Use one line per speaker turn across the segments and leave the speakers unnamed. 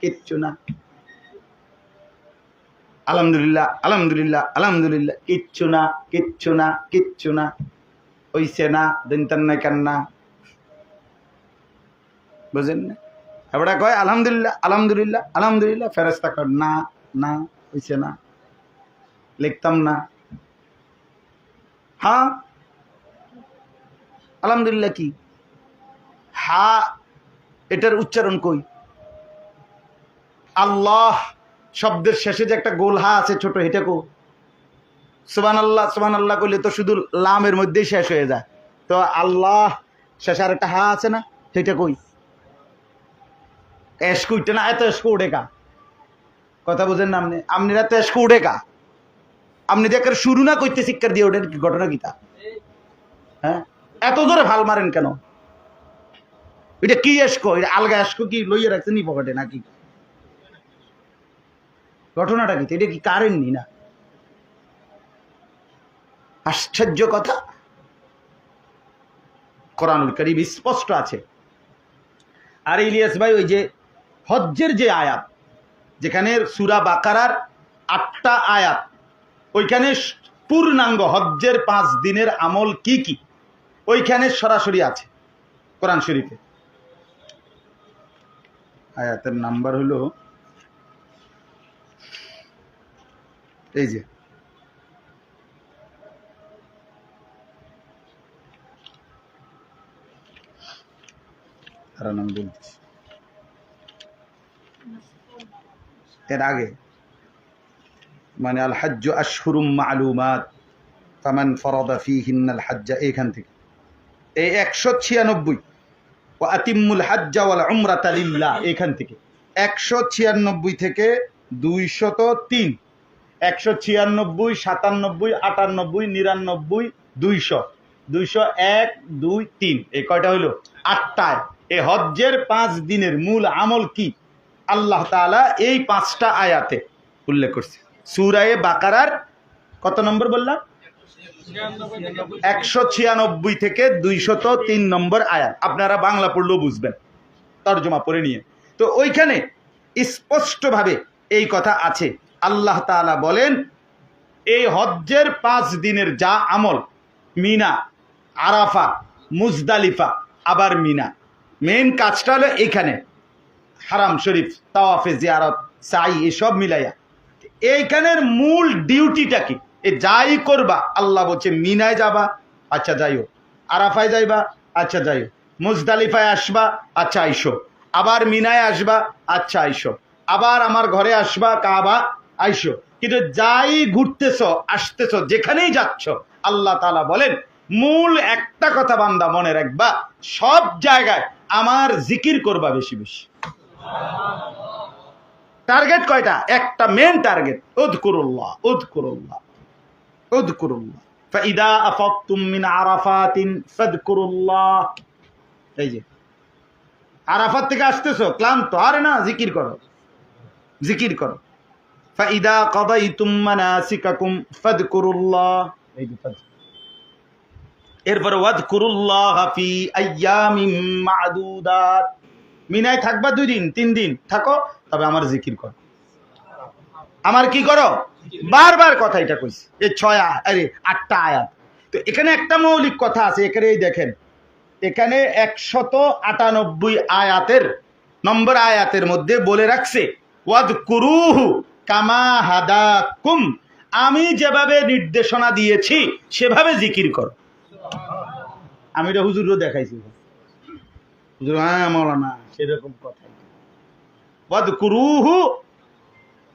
কিচ্ছু না। আলহামদুলিল্লাহ আলহামদুলিল্লাহ আলহামদুলিল্লাহ, কিচ্ছু না কিচ্ছু না কিচ্ছু না। হইছে না দিনতান না। কান্না বুঝেন না? এবার কয়, আলহামদুলিল্লাহ আলহামদুলিল্লাহ আলহামদুলিল্লাহ ফেরেস্তা কর না না, হইছে না। লিখতাম না। হ্যাঁ আলহামদুলিল্লাহ কি? হা, এটার উচ্চারণ কই? আল্লাহ শব্দের শেষে যে একটা গোল হা আছে ছোট এটা কো সুবান আল্লাহ সুবান আল্লাহ করলে তো শুধু লামের মধ্যেই শেষ হয়ে যায়। তো আল্লাহ শেষে আর একটা হা আছে না সেটা কই? এসকু না এত এসকু উঠে কা কথা বোঝেন না আপনি? আপনিরা তো এসকু উঠে কা আপনি দেখার শুরু না করতে শিক্ষার দিয়ে ওঠেন ঘটনা কি তা? হ্যাঁ? এত জোরে ভালো মারেন কেন? এটা কি এসকো? এটা আলগা এসকো কি লইয়ে রাখছেন নি পকেটে নাকি? ঘটনাটা কি? এটা কি কারেন্ট নি না? আশ্চর্য কথা। কোরআনুল করিম স্পষ্ট আছে। আর ইলিয়াস ভাই ওই যে হজ্জের যে আয়াত, যেখানে সুরা বাকারার আটটা আয়াত, ওইখানে পূর্ণাঙ্গ হজ্জের পাঁচ দিনের আমল কি কি? ওইখানে সরাসরি আছে কোরআন শরীফে। আয়াতের নাম্বার হলো এই যে। এর আগে। মানে আল হজ্জ আশহুরুম মালুমাত, ফামান ফরদা ফিহিন্নাল হজ্জা, এইখান থেকে। এই একশো ছিয়ানব্বই। ও আতিমুল হাজ্জা ওয়াল উমরাতা লিল্লাহ, এইখান থেকে। একশো ছিয়ানব্বই থেকে দুইশত তিন। একশো ছিয়ানব্বই, সাতানব্বই, আটানব্বই, নিরানব্বই, দুইশো। দুইশো এক, দুই, তিন। এই কয়টা হইল? আটটায়। এ হজ্জের পাঁচ দিনের মূল আমল কি? আল্লাহ তাআলা এই পাঁচটা আয়াতে উল্লেখ করছে। সুরায়ে বাকারার কত নম্বর বললাম? একশো ছিয়ানব্বই থেকে দুইশত তিন নম্বর আয়াত। আপনারা বাংলা পড়লেও বুঝবেন। তর্জমা পড়ে নিয়ে। তো ওইখানে স্পষ্টভাবে এই কথা আছে। আল্লাহ তাআলা বলেন, এই হজ্জের পাঁচ দিনের যা আমল, মিনা, আরাফা, মুজদালিফা, আবার মিনা। মেন কাজটা হলো এইখানে হারাম শরীফ, তাওয়াফে জিয়ারত, সাই, এসব মিলাইয়া। এইখানের মূল ডিউটিটা কি? এ যাই করবা, আল্লাহ বলছে, মিনায় যাবা আচ্ছা যাইও আরাফায় যাইবা আচ্ছা যাইও মুজদালিফায় আসবা আচ্ছা আইসো। আবার মিনায় আসবা আচ্ছা আইসো। আবার আমার ঘরে আসবা, কাবা আইসো। কিন্তু যাই ঘুরতেছ, আসতেছ, যেখানেই যাচ্ছ, আল্লাহ তালা বলেন, মূল একটা কথা বান্দা মনে রাখবা, সব জায়গায় আমার জিকির করবা বেশি বেশি। টার্গেট কয়টা? একটা মেন টার্গেট, উদকুরুল্লাহ উদকুরুল্লাহ উদকুরুল্লাহ। ফাইদা আফাকতুম মিন আরাফাতিন ফাদকুরুল্লাহ। এই যে, আরাফাত থেকে আসতেছো, ক্লান্ত, আরে না, জিকির করো জিকির করো। মানাসিকাকুম ফাদকুরুল্লাহ। এই যে ফাদ। এরপরে ওয়াদকুরুল্লাহ ফি আইয়ামিম মাদুদাত। মিনায় থাকবা দুই দিন তিন দিন থাকো তবে আমার জিকির করো। আমার কি করো? বারবার কথা এটা কইছি। এই ছয় আরে আটটা আয়াত। তো এখানে একটা মৌলিক কথা আছে এখানে এই দেখেন। এখানে একশত আটানব্বই আয়াতের নম্বর আয়াতের মধ্যে বলে রাখছে ওয়াদ কুরুহু কামা হাদা কুম আমি যেভাবে নির্দেশনা দিয়েছি, সেভাবে জিকির করো। আমি এটা হুজুরও দেখাইছি। হুজুর হ্যাঁ মৌলানা, সেরকম কথা। ওয়াদ কুরুহু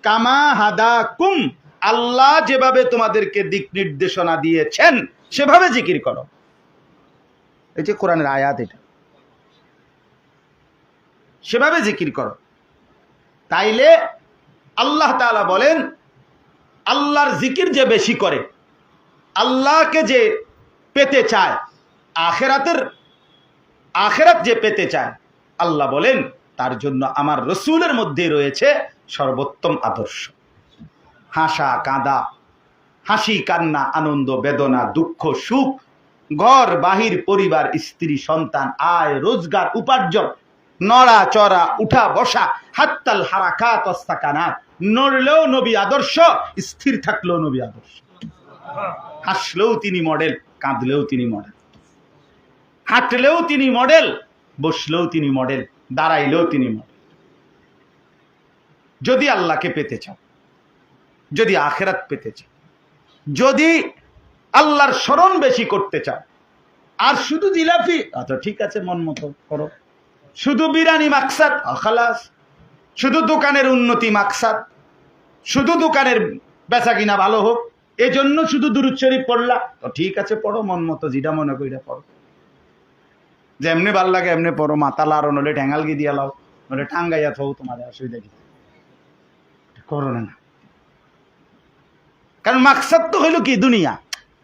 কামা হাদা কুম আল্লাহ যেভাবে তোমাদেরকে দিক নির্দেশনা দিয়েছেন, সেভাবে জিকির করো। এই যে কোরআনের আয়াত এটা। সেভাবে জিকির করো। তাইলে আল্লাহ তাআলা বলেন, আল্লাহর জিকির যে বেশি করে, আল্লাহকে যে পেতে চায়, আখেরাতের, আখেরাত যে পেতে চায়, আল্লাহ বলেন, তার জন্য আমার রসুলের মধ্যে রয়েছে সর্বোত্তম আদর্শ। হাসা, কাঁদা, হাসি, কান্না, আনন্দ, বেদনা, দুঃখ, সুখ, ঘর, বাহির, পরিবার, স্ত্রী, সন্তান, আয়, রোজগার, উপার্জন নড়া চড়া উঠা বসা হাত্তাল হারাকাত অস্তাকানাত নড়লেও নবী আদর্শ, স্থির থাকলেও নবী আদর্শ। হাসলেও তিনি মডেল কাঁদলেও তিনি মডেল হাঁটলেও তিনি মডেল বসলেও তিনি মডেল দাঁড়াইলেও তিনি মডেল যদি আল্লাহকে পেতে চাও, যদি আখেরাত পেতে চাও, যদি আল্লাহর স্মরণ বেশি করতে চাও, আর শুধু জিলাপি আচ্ছা ঠিক আছে, মন মতো করো। শুধু বিরানি মাকসাদ খালাস। শুধু দোকানের উন্নতি মাকসাদ, শুধু দোকানের বেচা কিনা ভালো হোক, এজন্য শুধু দুরুদ পড়লা। তো ঠিক আছে, পড়ো, মন মতো যেটা মনে কইরা পড়ো। যেমনি ভালো লাগে, এমনি পড়ো মাথা লাড়ো নলে ঠ্যাঙ্গাল গি দিয়া লাও নলে ঠাঙ্গাইয়া থো তোমার অসুবিধা কি? করো না। কারণ মাকসাদ তো হইল কি, দুনিয়া?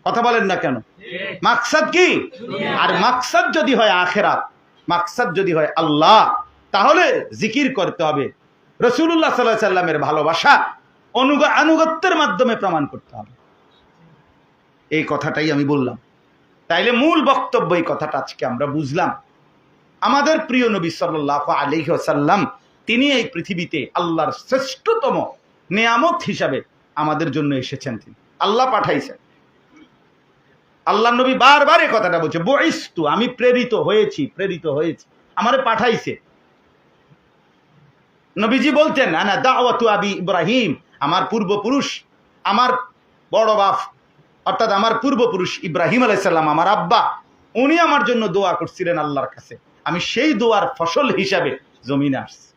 কথা বলেন না কেন? মাকসাদ কি? আর মাকসাদ যদি হয় আখেরাত, মাকসাদ যদি হয় আল্লাহ, তাহলে জিকির করতে হবে। রসুল্লাহ সাল্লাহ সাল্লামের ভালোবাসা অনুগ আনুগত্যের মাধ্যমে প্রমাণ করতে হবে। এই কথাটাই আমি বললাম। তাইলে মূল বক্তব্য এই কথাটা আজকে আমরা বুঝলাম। আমাদের প্রিয় নবী সাল্লাহ আলহ্লাম তিনি এই পৃথিবীতে আল্লাহর শ্রেষ্ঠতম নেয়ামত হিসাবে আমাদের জন্য এসেছেন তিনি। আল্লাহ পাঠাইছেন। আল্লাহ নবী বারবার এই কথাটা বলছে, বইস্তু, আমি প্রেরিত হয়েছি প্রেরিত হয়েছি। আমারে পাঠাইছে। নবীজি বলতেন না দাওয়াতু আবি ইব্রাহিম, আমার পূর্বপুরুষ, আমার বড় বাপ, অর্থাৎ আমার পূর্বপুরুষ ইব্রাহিম আলাইসাল্লাম, আমার আব্বা, উনি আমার জন্য দোয়া করছিলেন আল্লাহর কাছে। আমি সেই দোয়ার ফসল হিসাবে জমিনে আসছি।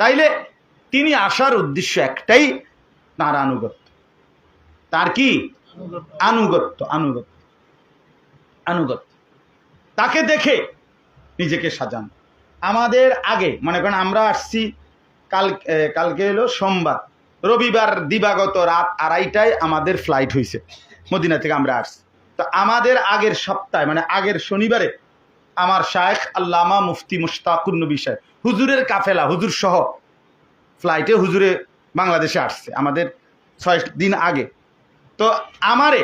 তাইলে তিনি আসার উদ্দেশ্য একটাই, তার আনুগত্য। তার কি? আনুগত্য আনুগত্য আনুগত্য। তাকে দেখে নিজেকে সাজান। আমাদের আগে, মনে করেন আমরা আসছি কাল কালকে হলো সোমবার। রবিবার দিবাগত রাত আড়াইটায় আমাদের ফ্লাইট হয়েছে মদিনা থেকে আমরা আসছি। তো আমাদের আগের সপ্তাহে মানে আগের শনিবারে আমার শায়েখ আল্লামা মুফতি মুশতাকুর নবী সাহেব, হুজুরের কাফেলা, হুজুর সহ ফ্লাইটে হুজুরে বাংলাদেশে আসছে আমাদের ছয় দিন আগে। তো আমারে,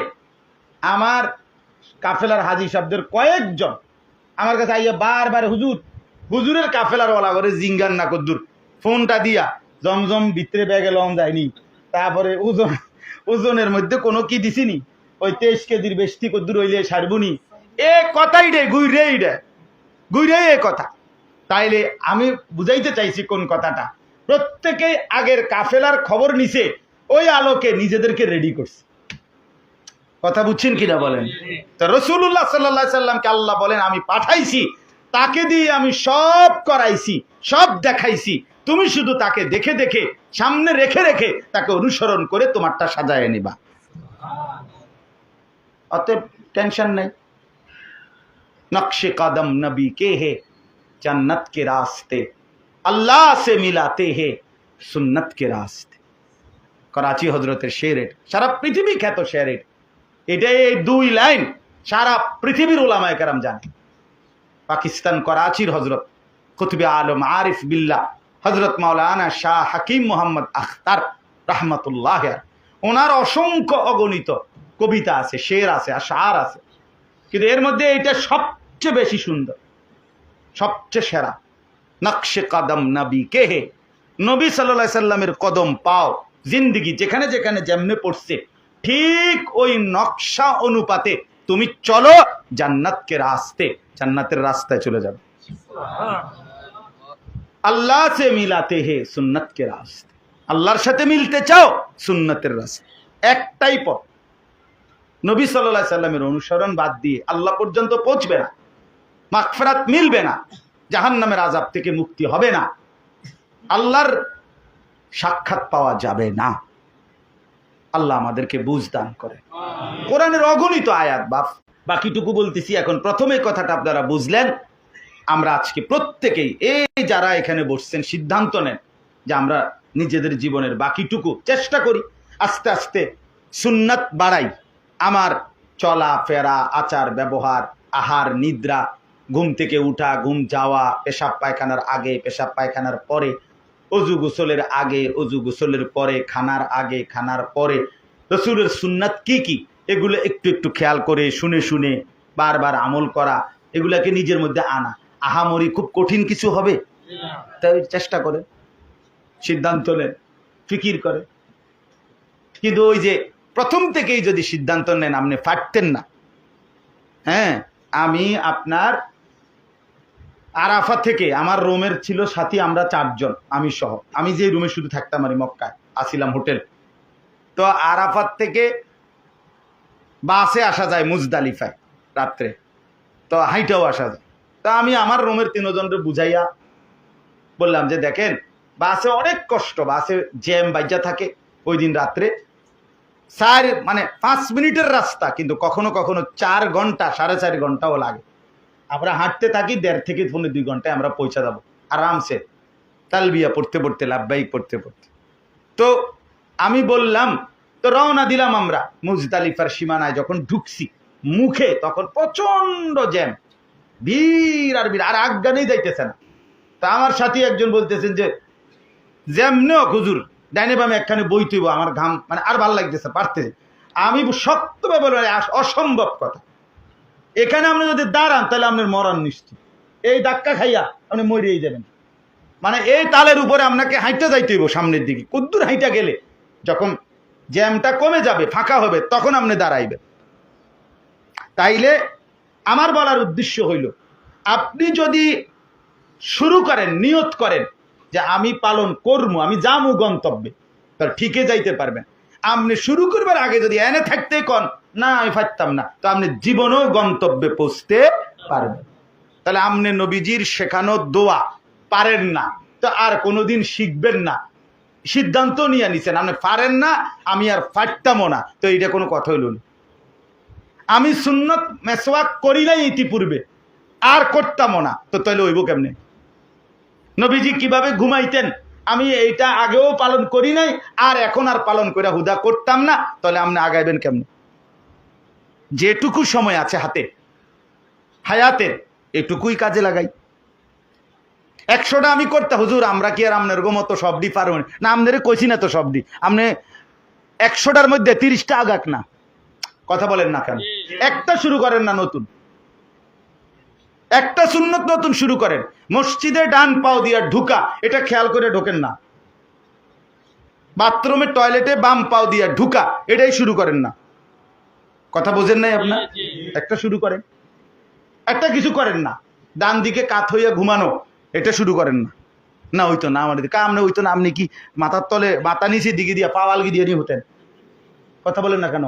আমার কাফেলার হাজি শব্দের কয়েকজন আমার কাছে আইয়া বারবার, হুজুর হুজুরের কাফেলার ওলা করে জিঙ্গান না কদ্দুর। ফোনটা দিয়া জমজম ভিতরে ব্যাগে লম যায়নি। তারপরে ওজন, ওজনের মধ্যে কোনো কি দিছিনি? ওই তেইশ কেজির বেশি কদ্দুর হইলে সারবুনি। এ কথাই রে গুইরে রে। গুইরে এ কথা। তাইলে আমি বুঝাইতে চাইছি কোন কথাটা। প্রত্যেকেই আগের কাফেলার খবর নিছে, ওই আলোকে নিজেদেরকে রেডি করছে। কথা বুঝছেন কিনা বলেন? তো রসুল্লাহ সাল্লাহ সাল্লামকে আল্লাহ বলেন, আমি পাঠাইছি। তাকে দিয়ে আমি সব করাইছি, সব দেখাইছি। তুমি শুধু তাকে দেখে দেখে, সামনে রেখে রেখে তাকে অনুসরণ করে তোমারটা সাজায় নিবা। অতএব টেনশন নেই। নকশে কদম নবী কে হে? জান্নাত কে রাস্তে? আল্লাহ সে মিলাতে হে সুন্নত কে রাস্তে? করাচি হজরতের শেরেট সারা পৃথিবী খ্যাত শেরেট এটা এই দুই লাইন সারা পৃথিবীর ওলামায় কেরাম জানে। পাকিস্তান করাচির হজরত কুতুবে আলম আরিফ বিল্লাহ হজরত মাওলানা শাহ হাকিম মোহাম্মদ আখতার রহমতুল্লাহ ওনার অসংখ্য অগণিত কবিতা আছে, শের আছে, আশার আছে। কিন্তু এর মধ্যে এটা সবচেয়ে বেশি সুন্দর, সবচেয়ে সেরা। নকশে কদম নবী কে হে? নবী সাল্লা সাল্লামের কদম পাও, জিন্দিগি যেখানে যেখানে যেমনে পড়ছে, ঠিক ওই নকশা অনুপাতে তুমি চলো জান্নাতকে রাস্তে, জান্নাতের রাস্তায় চলে যাবে। আল্লাহ সে মিলাতে হে সুন্নতকে রাস্তে। আল্লাহর সাথে মিলতে চাও, সুন্নতের রাস্তা। একটাই পথ। নবী সাল্লাহ সাল্লামের অনুসরণ বাদ দিয়ে আল্লাহ পর্যন্ত পৌঁছবে না। মাগফিরাত মিলবে না। জাহান্নামের আজাব থেকে মুক্তি হবে না। আল্লাহর সাক্ষাৎ পাওয়া যাবে না। আল্লাহ আমাদেরকে বুঝ দান করে। কোরআনের অগণিত আয়াত, বাপ, বাকিটুকু বলতেছি। এখন প্রথমে কথাটা আপনারা বুঝলেন। আমরা আজকে প্রত্যেকেই, এই যারা এখানে বসছেন, সিদ্ধান্ত নেন যে আমরা নিজেদের জীবনের বাকিটুকু চেষ্টা করি। আস্তে আস্তে সুন্নাত বাড়াই। আমার চলা, ফেরা, আচার, ব্যবহার, আহার, নিদ্রা, ঘুম থেকে উঠা, ঘুম যাওয়া পেশাব পায়খানার আগে পেশাব পায়খানার পরে অজু গোসলের আগে, অজু গোসলের পরে, খানার আগে, খানার পরে রসুলের সুন্নাত কি কি? এগুলো একটু একটু খেয়াল করে শুনে শুনে বারবার আমল করা, এগুলাকে নিজের মধ্যে আনা। আহামরি খুব কঠিন কিছু হবে? তাই চেষ্টা করে, সিদ্ধান্ত নেন ফিকির করে। কিন্তু ওই যে প্রথম থেকেই যদি সিদ্ধান্ত নেন, আপনি ফাটতেন না। হ্যাঁ আমি আপনার আরাফা থেকে আমার রুমের ছিল সাথী, আমরা চারজন, আমি সহ। আমি যে রুমে শুধু থাকতাম আর মক্কায়, আসিলাম হোটেল। তো আরাফাত থেকে বাসে আসা যায় মুজদালিফায়, রাত্রে। তো হাইটাও আসা যায়। তা আমি আমার রুমের তিনজনকে বুঝাইয়া বললাম যে, দেখেন, বাসে অনেক কষ্ট, বাসে জ্যাম বাইজা থাকে ওই দিন রাত্রে। চার মানে পাঁচ মিনিটের রাস্তা, কিন্তু কখনো কখনো চার ঘণ্টা, সাড়ে চার ঘন্টাও লাগে। আমরা হাঁটতে থাকি, দেড় থেকে পনেরো দুই ঘন্টায় আমরা পৌঁছে যাব, আরামসে। তালবিয়া পড়তে পড়তে, লাভবাহিক পড়তে পড়তে। তো আমি বললাম, তো রওনা দিলাম আমরা মুজদালিফার সীমানায় যখন ঢুকছি মুখে, তখন প্রচণ্ড জ্যাম। ভিড় আর ভিড়, আর আজ্ঞানেই যাইতেছে না। তা আমার সাথী একজন বলতেছেন যে জ্যামনেও হুজুর, ডাইনে বামে একখানে বই তুইব, আমার ঘাম মানে আর ভালো লাগতেছে পারতেছে আমি শক্তভাবে বলে অসম্ভব কথা। এখানে আপনি যদি দাঁড়ান, তাহলে আপনার মরণ নিশ্চিত। এই ধাক্কা খাইয়া আপনি মরিয়েই যাবেন। মানে এই তালের উপরে আপনাকে হাইটা যাইতে হইব সামনের দিকে। কদ্দুর হাইটা গেলে যখন জ্যামটা কমে যাবে, ফাঁকা হবে, তখন আপনি দাঁড়াইবেন। তাইলে আমার বলার উদ্দেশ্য হইল, আপনি যদি শুরু করেন, নিয়ত করেন যে আমি পালন করব, আমি যামু গন্তব্যে, তাহলে ঠিকই যাইতে পারবেন। আপনি শুরু করবার আগে যদি এনে থাকতে কন, না, আমি পারতাম না। তো আপনি জীবনেও গন্তব্যে পৌঁছতে পারবেন তাহলে আপনি নবীজির শেখানো দোয়া পারেন না। তো আর কোনোদিন শিখবেন না। সিদ্ধান্ত নিয়ে নিছেন আপনি পারেন না, আমি আর পারতামও না। তো এইটা কোনো কথা হইল না। আমি সুন্নত মেসওয়াক করি নাই ইতিপূর্বে, আর করতামও না। তো তাহলে হইব কেমনে? নবীজি কীভাবে ঘুমাইতেন? আমি এইটা আগেও পালন করি নাই আর এখন আর পালন করে হুদা করতাম না। তাহলে আপনি আগাইবেন কেমনে? যেটুকু সময় আছে হাতে হায়াতের এটুকুই কাজে লাগাই। একশোটা আমি করতে হুজুর আমরা কি আর আপনার মতো সবডি পারব? না আপনাদের কইছি না তো সবডি আপনি একশোটার মধ্যে তিরিশটা আগাক না। কথা বলেন না কেন? একটা শুরু করেন না নতুন। একটা সুন্নত নতুন শুরু করেন। মসজিদে ডান পাও দিয়া ঢুকা এটা খেয়াল করে ঢোকেন না। বাথরুমে টয়লেটে বাম পাও দিয়া ঢুকা এটাই শুরু করেন না। কথা বোঝেন নাই আপনার? একটা শুরু করেন। একটা কিছু করেন না। ডান দিকে কাত হইয়া ঘুমানো এটা শুরু করেন না। না ওই তো না আমাদের কা আপনি হইতো না আপনি কি মাথার তলে মাথা নিচে দিকে দিয়া পাওয়ালগি দিয়ে নিয়ে হতেন? কথা বলেন না কেন?